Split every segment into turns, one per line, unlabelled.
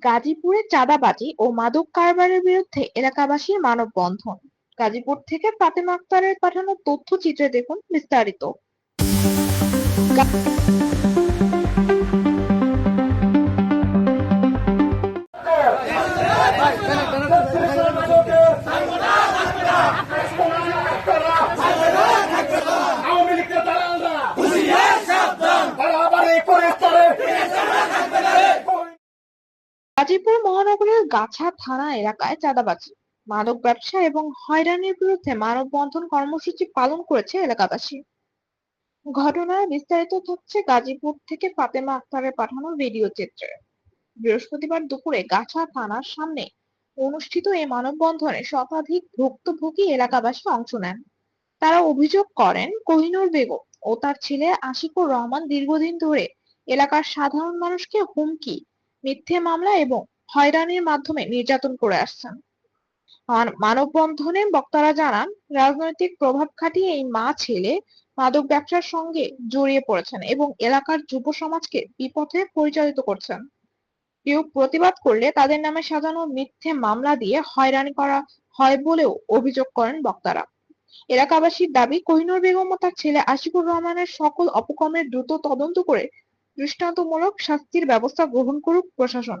গাজীপুরে চাঁদাবাজি ও মাদক কারবারের বিরুদ্ধে এলাকাবাসীর মানববন্ধন। গাজীপুর থেকে ফাতেমা আক্তারের পাঠানো তথ্যচিত্রে দেখুন বিস্তারিত। গাজীপুর মহানগরের গাছা থানা এলাকায় চাঁদাবাজি। মাদক ব্যবসা এবং হয়রানির বিরুদ্ধে মানববন্ধন কর্মসূচি পালন করেছে এলাকাবাসী। ঘটনার বিস্তারিত থাকছে গাজীপুর থেকে ফাতেমা আক্তারের পাঠানো ভিডিও চিত্রে। বৃহস্পতিবার দুপুরে গাছা থানার সামনে অনুষ্ঠিত এই মানববন্ধনে শতাধিক ভুক্তভোগী এলাকাবাসী অংশ নেন। তারা অভিযোগ করেন, কোহিনুর বেগম ও তার ছেলে আশিকুর রহমান দীর্ঘদিন ধরে এলাকার সাধারণ মানুষকে হুমকি, মিথ্যে মামলা এবং হয়রানির মাধ্যমে নির্যাতন করে আসছেন। মান- মানববন্ধনে বক্তারা জানান, রাজনৈতিক প্রভাব খাটিয়ে এই মা ছেলে মাদক ব্যবসার সঙ্গে জড়িয়ে পড়েছেন এবং এলাকার যুব সমাজকে বিপথে পরিচালিত করছেন। কেউ প্রতিবাদ করলে তাদের নামে সাজানো মিথ্যে মামলা দিয়ে হয়রানি করা হয় বলেও অভিযোগ করেন বক্তারা। এলাকাবাসীর দাবি, কোহিনুর বেগম ও তার ছেলে আশিকুর রহমানের সকল অপকর্মের দ্রুত তদন্ত করে দৃষ্টান্তমূলক শাস্তির ব্যবস্থা গ্রহণ করুক প্রশাসন।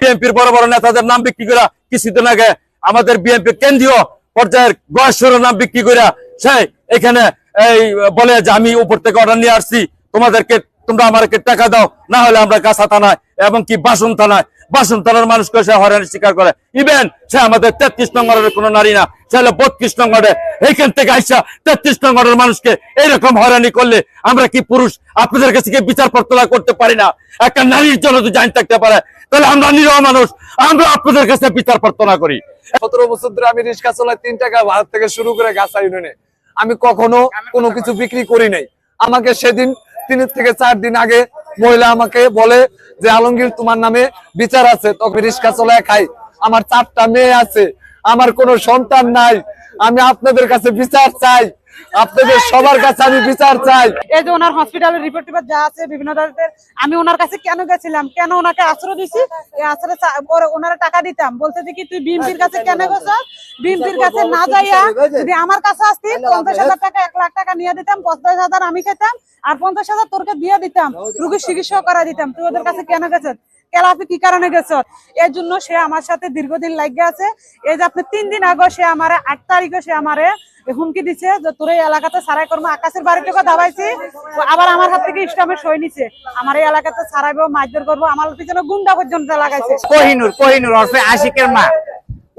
বিএনপির বড় বড় নেতাদের নাম বিক্রি করে কিছুদিন আগে আমাদের বিএনপি কেন্দ্রীয় পর্যায়ের গয়েশ্বর নাম বিক্রি করে সে এখানে এই বলে যে আমি উপর থেকে অর্ডার নিয়ে আসছি, তোমাদেরকে তোমরা আমাকে টাকা দাও, না হলে আমরা গাছা থানায় এবং কি বাসন থানায় বাসন থানার মানুষকে সে হয়রানির স্বীকার করে। ইভেন সে আমাদের তেত্রিশ নম্বরের কোনো নারী না, সে বত্রিশ নম্বরে। এইখান থেকে আইসা তেত্রিশ নম্বরের মানুষকে এইরকম হয়রানি করলে আমরা কি পুরুষ? আপনাদের কাছে কি বিচার প্রার্থনা করতে পারি না? একটা নারীর জন্য যদি জানি থাকতে পারে, তাহলে আমরা নিরহ মানুষ। আমরা আপনাদের কাছে বিচার প্রার্থনা করি।
সতেরো বছর ধরে আমি রিক্সা চলাই তিন টাকা ভারত থেকে শুরু করে গাছা ইউনিয়নে। আমি কখনো কোনো কিছু বিক্রি করি নাই। আমাকে সেদিন তিন থেকে চার দিন আগে মহিলা আমাকে বলে যে, আলমগীর, তোমার নামে বিচার আছে তখন রিক্সা চলায় খাই। আমার চারটা মেয়ে আছে, আমার কোনো সন্তান নাই। আমি আপনাদের কাছে বিচার চাই। আপনাদের সবার কাছে আমি বিচার চাই।
এই যে ওনার হসপিটালের রিপোর্ট টিপোর্ট যা আছে বিভিন্ন ধরনের আমি ওনার কাছে কেন গেছিলাম? কেন ওনাকে আশ্রয় দিছি? এই আশ্রয় ওনারা টাকা দিতাম। বলতে যে কি তুই বিএমপির কাছে কেন গেছ? বিএমপির কাছে না যাইয়া যদি আমার কাছে আসতি পঞ্চাশ হাজার টাকা এক লাখ টাকা নিয়ে দিতাম পঞ্চাশ হাজার আমি খেতাম আর পঞ্চাশ হাজার তোরকে দিয়ে দিতাম রুগীর চিকিৎসা করা দিতাম। তুই ওদের কাছে কেন গেছ? কেলাপি কি কারণে গেছ? এর জন্য সে আমার সাথে দীর্ঘদিন লাগিয়ে আছে। এই যে আপনি তিন দিন আগে সে আমার আট তারিখে সে আমারে হুমকি দিছে যে তোর এই এলাকাতে সারাই করব আকাশের বাড়ি থেকে দাবাইছি আবার আমার হাত থেকে ইসলামের সই নিছে। আমার এই এলাকাতে সারাইবো, মারধর করব, আমার পিছনে গুন্ডা পর্যন্ত লাগাইছে।
কোহিনুর কোহিনুর অর্থে আশিকের মা।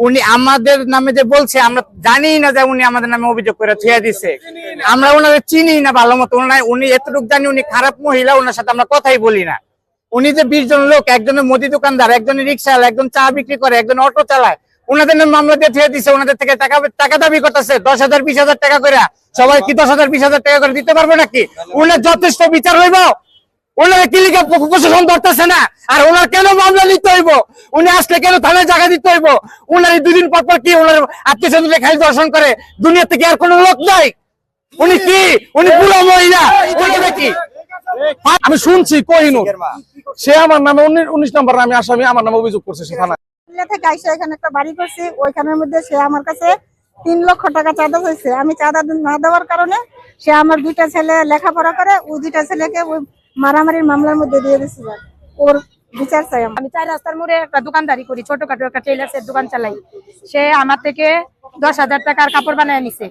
উনি আমাদের নামে যে বলছে, আমরা জানি না যে উনি আমাদের নামে অভিযোগ করে থুয়ে দিছে। আমরা ওনাদের চিনি না ভালো মতো। উনি এতটুকু জানি উনি খারাপ মহিলা ওনার সাথে আমরা কথাই বলি না। উনি যে বিশ জন লোক, একজনের মুদি দোকানদার, একজনের রিক্সা একজন চা বিক্রি করে, একজন অটো চালায় ওনাদের নামে মামলা দিয়ে থুয়ে দিছে, ওনাদের থেকে টাকা টাকা দাবি করতেছে, দশ হাজার, বিশ হাজার টাকা করে সবাই কি দশ হাজার, বিশ হাজার টাকা করে দিতে পারব নাকি? উনার যথেষ্ট বিচার হইব। ওনারা আর ওনার কেন মামলা উনি আসলে কেন জায়গা দিতে হইব? ওনার দুদিন পর পর কি ওনার দর্শন করে? দুনিয়া থেকে আর নাই? উনি কি? উনি
আমি শুনছি, কোহিনুর। সে আমার নামে উনি- উনিশ নম্বর নামে আসামি, আমার নামে অভিযোগ করছে সে থানায়।
থেকে আইসা এখানে একটা বাড়ি করছি, ওইখানের মধ্যে সে আমার কাছে তিন লক্ষ টাকা চাঁদা হয়েছে আমি চাঁদা না দেওয়ার কারণে সে আমার দুইটা ছেলে লেখাপড়া করে ওই দুইটা ছেলেকে ওই মারামারির মামলার মধ্যে দিয়ে দিচ্ছে ওর বিচার চাই
আমি চার রাস্তার মোড়ে একটা দোকানদারি করি ছোটখাটো একটা টেলার্সের দোকান চালাই। সে আমার থেকে দশ হাজার টাকার কাপড় বানায় নিছে।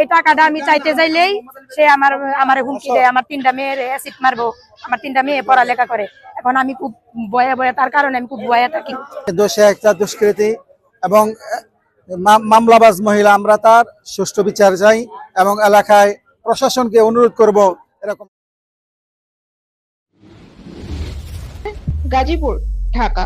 এই টাকাটা আমি চাইতে যাইলেই সে আমার আমার হুমকি দেয় আমার তিনটা মেয়ের অ্যাসিড মারবো আমার তিনটা মেয়ে পড়ালেখা করে। এখন আমি খুব বয়ে বয়ে তার কারণে আমি খুব বয়ে থাকি।
দোষে একটা দুষ্কৃতী এবং মামলাবাজ মহিলা আমরা তার সুষ্ঠু বিচার চাই এবং এলাকায় প্রশাসনকে অনুরোধ করব এরকম
গাজীপুর ঢাকা।